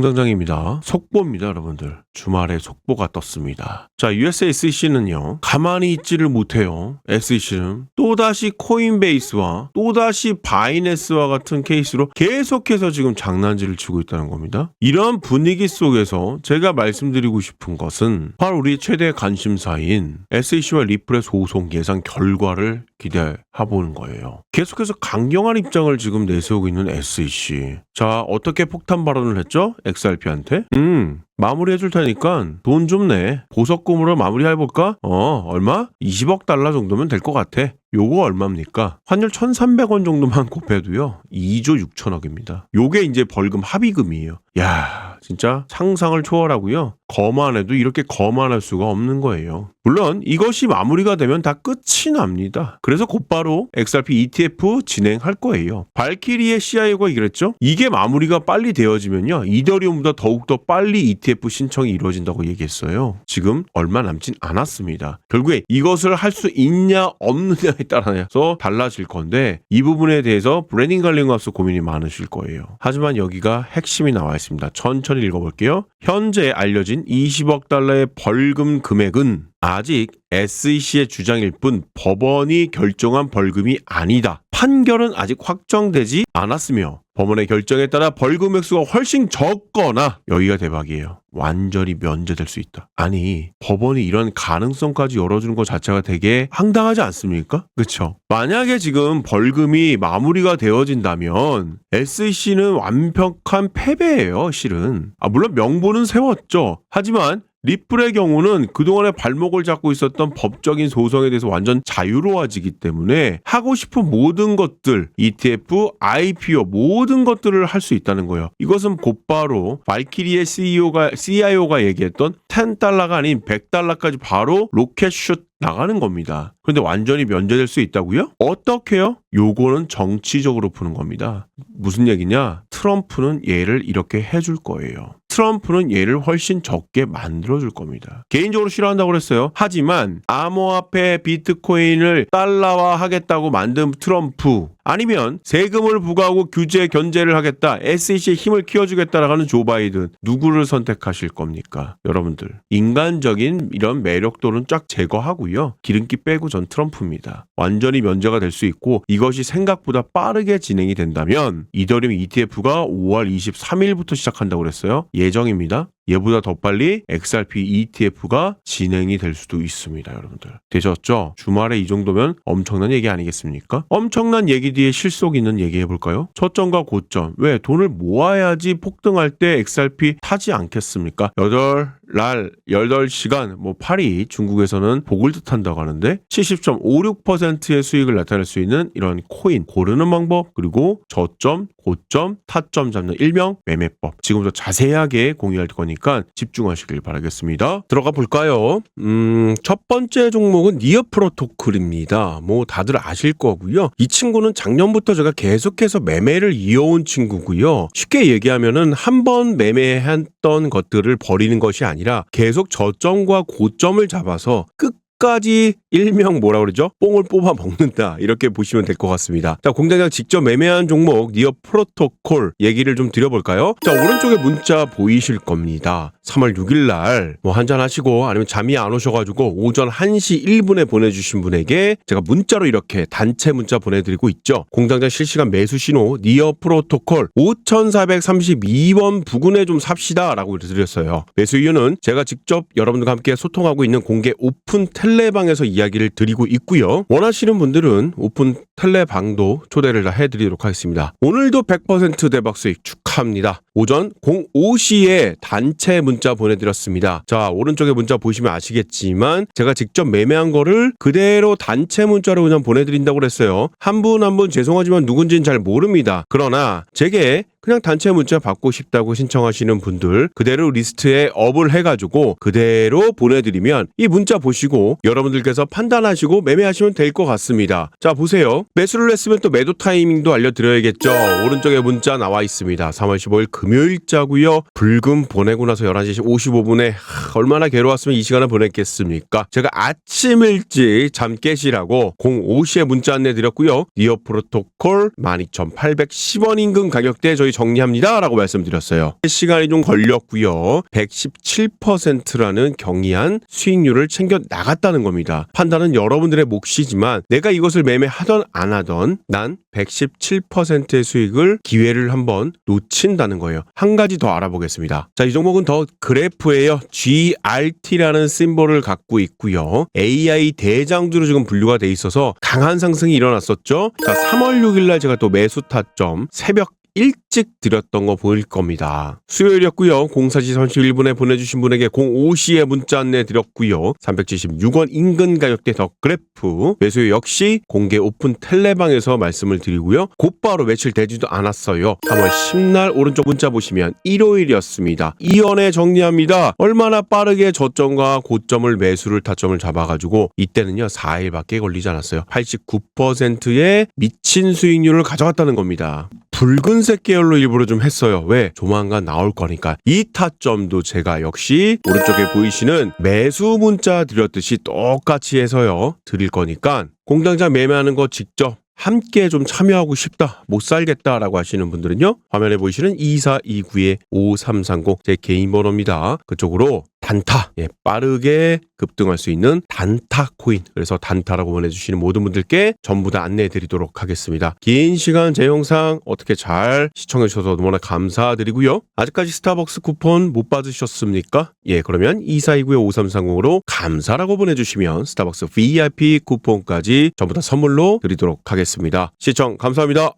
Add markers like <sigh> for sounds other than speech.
공장장입니다. 속보입니다, 여러분들. 주말에 속보가 떴습니다. 자, USA SEC는요, 가만히 있지를 못해요. SEC는 또다시 코인베이스와 또다시 바이낸스와 같은 케이스로 계속해서 지금 장난질을 치고 있다는 겁니다. 이런 분위기 속에서 제가 말씀드리고 싶은 것은 바로 우리 최대 관심사인 SEC와 리플의 소송 예상 결과를 기대해 보는 거예요. 계속해서 강경한 입장을 지금 내세우고 있는 SEC. 자, 어떻게 폭탄 발언을 했죠? XRP한테? 음, 마무리해 줄 테니까 돈 좀 내. 보석금으로 마무리해볼까? 어, 얼마? 20억 달러 정도면 될 것 같아. 요거 얼마입니까? 환율 1,300원 정도만 <laughs> 곱해도요. 2조 6천억입니다. 요게 이제 벌금 합의금이에요. 야, 진짜 상상을 초월하고요. 거만해도 이렇게 거만할 수가 없는 거예요. 물론 이것이 마무리가 되면 다 끝이 납니다. 그래서 곧바로 XRP ETF 진행할 거예요. 발키리의 CIO가 이랬죠? 이게 마무리가 빨리 되어지면요. 이더리움보다 더욱더 빨리 ETF 신청이 이루어진다고 얘기했어요. 지금 얼마 남진 않았습니다. 결국에 이것을 할 수 있냐 없느냐에 따라서 달라질 건데 이 부분에 대해서 브레닝 갈링하우스 고민이 많으실 거예요. 하지만 여기가 핵심이 나와 있습니다. 천천히 읽어볼게요. 현재 알려진 20억 달러의 벌금 금액은 아직 SEC의 주장일 뿐 법원이 결정한 벌금이 아니다. 판결은 아직 확정되지 않았으며 법원의 결정에 따라 벌금 액수가 훨씬 적거나 여기가 대박이에요. 완전히 면제될 수 있다. 아니 법원이 이런 가능성까지 열어주는 것 자체가 되게 황당하지 않습니까? 그렇죠? 만약에 지금 벌금이 마무리가 되어진다면 SEC는 완벽한 패배예요. 실은. 아 물론 명분은 세웠죠. 하지만 리플의 경우는 그동안에 발목을 잡고 있었던 법적인 소송에 대해서 완전 자유로워지기 때문에 하고 싶은 모든 것들, ETF, IPO 모든 것들을 할 수 있다는 거예요. 이것은 곧바로 발키리의 CEO가 CIO가 얘기했던 10달러가 아닌 100달러까지 바로 로켓슛 나가는 겁니다. 그런데 완전히 면제될 수 있다고요? 어떻게요? 요거는 정치적으로 푸는 겁니다. 무슨 얘기냐? 트럼프는 얘를 이렇게 해줄 거예요. 트럼프는 얘를 훨씬 적게 만들어줄 겁니다. 개인적으로 싫어한다고 그랬어요. 하지만 암호화폐 비트코인을 달러화 하겠다고 만든 트럼프 아니면 세금을 부과하고 규제 견제를 하겠다. SEC의 힘을 키워주겠다라고 하는 조 바이든 누구를 선택하실 겁니까? 여러분들 인간적인 이런 매력도는 쫙 제거하고요. 기름기 빼고 전 트럼프입니다. 완전히 면제가 될 수 있고 이것이 생각보다 빠르게 진행이 된다면 이더리움 ETF가 5월 23일부터 시작한다고 그랬어요. 예정입니다. 얘보다 더 빨리 XRP ETF가 진행이 될 수도 있습니다, 여러분들. 되셨죠? 주말에 이 정도면 엄청난 얘기 아니겠습니까? 엄청난 얘기 뒤에 실속 있는 얘기 해볼까요? 초점과 고점. 왜? 돈을 모아야지 폭등할 때 XRP 타지 않겠습니까? 8 날, 8시간, 뭐 8이 중국에서는 복을 뜻한다고 하는데 70.56%의 수익을 나타낼 수 있는 이런 코인 고르는 방법 그리고 저점, 고점, 타점 잡는 일명 매매법 지금부터 자세하게 공유할 거 니까 집중하시길 바라겠습니다. 들어가 볼까요? 음, 첫 번째 종목은 니어 프로토콜입니다. 뭐 다들 아실 거고요. 이 친구는 작년부터 제가 계속해서 매매를 이어온 친구고요. 쉽게 얘기하면은 한 번 매매했던 것들을 버리는 것이 아니라 계속 저점과 고점을 잡아서 끝 까지 일명 뭐라 그러죠? 뽕을 뽑아 먹는다 이렇게 보시면 될 것 같습니다. 자 공장장 직접 매매한 종목 니어 프로토콜 얘기를 좀 드려볼까요? 자 오른쪽에 문자 보이실 겁니다. 3월 6일 날 뭐 한잔 하시고 아니면 잠이 안 오셔가지고 오전 1시 1분에 보내주신 분에게 제가 문자로 이렇게 단체 문자 보내드리고 있죠. 공장장 실시간 매수 신호 니어 프로토콜 5,432원 부근에 좀 삽시다라고 드렸어요. 매수 이유는 제가 직접 여러분들과 함께 소통하고 있는 공개 오픈 텔 텔레방에서 이야기를 드리고 있고요. 원하시는 분들은 오픈 텔레방도 초대를 다 해드리도록 하겠습니다. 오늘도 100% 대박 수익 축하합니다. 오전 05시에 단체 문자 보내드렸습니다. 자 오른쪽에 문자 보시면 아시겠지만 제가 직접 매매한 거를 그대로 단체 문자로 그냥 보내드린다고 그랬어요. 한분 한 분 죄송하지만 누군지는 잘 모릅니다. 그러나 제게 그냥 단체 문자 받고 싶다고 신청하시는 분들 그대로 리스트에 업을 해가지고 그대로 보내드리면 이 문자 보시고 여러분들께서 판단하시고 매매하시면 될 것 같습니다. 자 보세요. 매수를 했으면 또 매도 타이밍도 알려드려야겠죠. 오른쪽에 문자 나와 있습니다. 3월 15일 금요일 금요일자고요. 불금 보내고 나서 11시 55분에 얼마나 괴로웠으면 이 시간을 보냈겠습니까? 제가 아침 일찍 잠 깨시라고 05시에 문자 안내 드렸고요. 니어 프로토콜 12,810원 인근 가격대 저희 정리합니다. 라고 말씀드렸어요. 시간이 좀 걸렸고요. 117%라는 경이한 수익률을 챙겨 나갔다는 겁니다. 판단은 여러분들의 몫이지만 내가 이것을 매매하던 안 하던 난 117%의 수익을 기회를 한번 놓친다는 거예요. 한 가지 더 알아보겠습니다. 자, 이 종목은 더 그래프예요. GRT라는 심볼을 갖고 있고요. AI 대장주로 지금 분류가 돼 있어서 강한 상승이 일어났었죠. 자, 3월 6일 날 제가 또 매수 타점 새벽 일찍 드렸던 거 보일 겁니다. 수요일이었고요. 04시 31분에 보내주신 분에게 05시에 문자 안내 드렸고요. 376원 인근 가격대 더 그래프 매수 역시 공개 오픈 텔레방에서 말씀을 드리고요. 곧바로 며칠 되지도 않았어요. 3월 10날 오른쪽 문자 보시면 일요일이었습니다. 이연에 정리합니다. 얼마나 빠르게 저점과 고점을 매수를 타점을 잡아가지고 이때는요 4일밖에 걸리지 않았어요. 89%의 미친 수익률을 가져갔다는 겁니다. 붉은색 계열로 일부러 좀 했어요. 왜? 조만간 나올 거니까. 이 타점도 제가 역시 오른쪽에 보이시는 매수 문자 드렸듯이 똑같이 해서요. 드릴 거니까 공당장 매매하는 거 직접 함께 좀 참여하고 싶다, 못 살겠다라고 하시는 분들은요, 화면에 보이시는 2429의 5330, 제 개인 번호입니다. 그쪽으로 단타, 예, 빠르게 급등할 수 있는 단타 코인. 그래서 단타라고 보내주시는 모든 분들께 전부 다 안내해 드리도록 하겠습니다. 긴 시간 제 영상 어떻게 잘 시청해 주셔서 너무나 감사드리고요. 아직까지 스타벅스 쿠폰 못 받으셨습니까? 예, 그러면 2429의 5330으로 감사라고 보내주시면 스타벅스 VIP 쿠폰까지 전부 다 선물로 드리도록 하겠습니다. 시청 감사합니다.